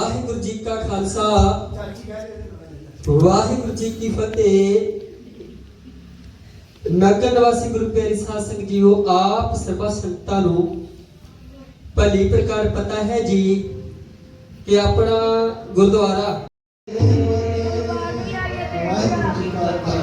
ਵਾਹਿਗੁਰੂ ਜੀ ਕਾ ਖਾਲਸਾ ਵਾਹਿਗੁਰੂ ਜੀ ਕੀ ਫਤਿਹ ਨਗਰ ਨਿਵਾਸੀ ਗੁਰੂ ਪਿਆਰੀ ਸਾਧ ਸੰਗਤ ਜੀਓ, ਆਪ ਸਰਬਾ ਸੰਗਤਾਂ ਨੂੰ ਭਲੀ ਪ੍ਰਕਾਰ ਪਤਾ ਹੈ ਜੀ ਕਿ ਆਪਣਾ ਗੁਰਦੁਆਰਾ ਵਾਹਿਗੁਰੂ ਜੀ ਕਾ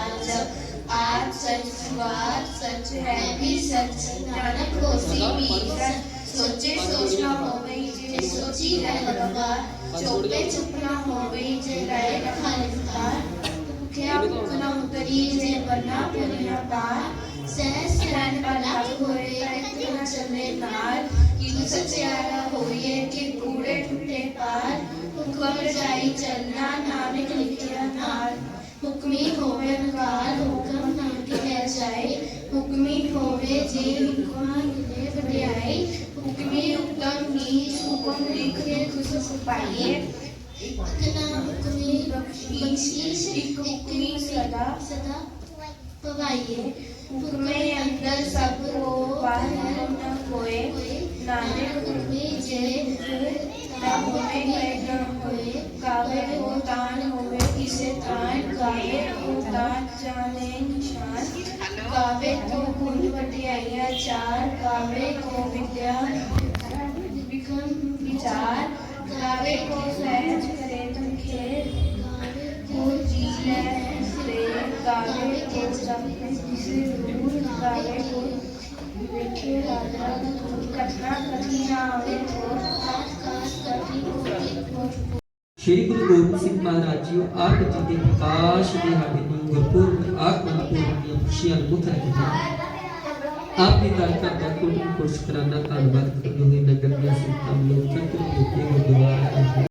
सच बात सच है भी सच। नानक होसी भी सच। सोचे सोचना होवे जे सोची है लगातार चुपे चुपना होवे जे रहे खालिस्तान। भूखया भूखना उतरी जे बनना परिया पार। सहस रहन बना होए कितना चले नार। किन सच्यारा होए के कूड़े टूटे पार। हुक्म जाई चलना नानक लिखिया नार। हुक्मी होवे नकार होकर हुक्मी ठोमे जे हुक्म लेख दयाई हुक्मी उत्तम नीच हुक्म लिखे खुश पाए इतना हुक्मी बख्शीश एक हुक्मी सदा सदा पवाइए हुक्मे अंदर सब हो बाहर न होए नानक हुक्मी जे ना होए न होए कावे हो तान होवे किसे तान कावे हो, तान जाने काबे को कुंड पटियाइया चार कावे को विद्या विक्रम विचार। कावे को सहज करे तुम तो खेल को जीत ले काबे को से दूर कावे को देखे, राजा कठिना कर ਸ਼੍ਰੀ ਗੁਰੂ ਗੋਬਿੰਦ ਸਿੰਘ ਮਹਾਰਾਜ ਜੀ ਆਪ ਜੀ ਦੇ ਪ੍ਰਕਾਸ਼ ਦਿਹਾੜੇ ਨੂੰ ਗੁਰਪੁਰਬ ਆਗਮਨ ਪੁਰਬ ਦੀਆਂ ਖੁਸ਼ੀਆਂ ਨੂੰ ਮੁੱਖ ਰੱਖਦੇ ਆਪ ਦੀ ਗੱਲ ਕਰਦਾ ਕੋਟਿ ਕੋਸ਼ਿਸ਼ ਕਰਾਨਾ ਧੰਨਵਾਦ ਕਰਦੇ ਹੋਏ ਨਗਰ ਦੀਆਂ ਸੰਤਾਂ ਨੂੰ ਚੰਦਰ ਦੇ ਗੁਰਦੁਆਰਾ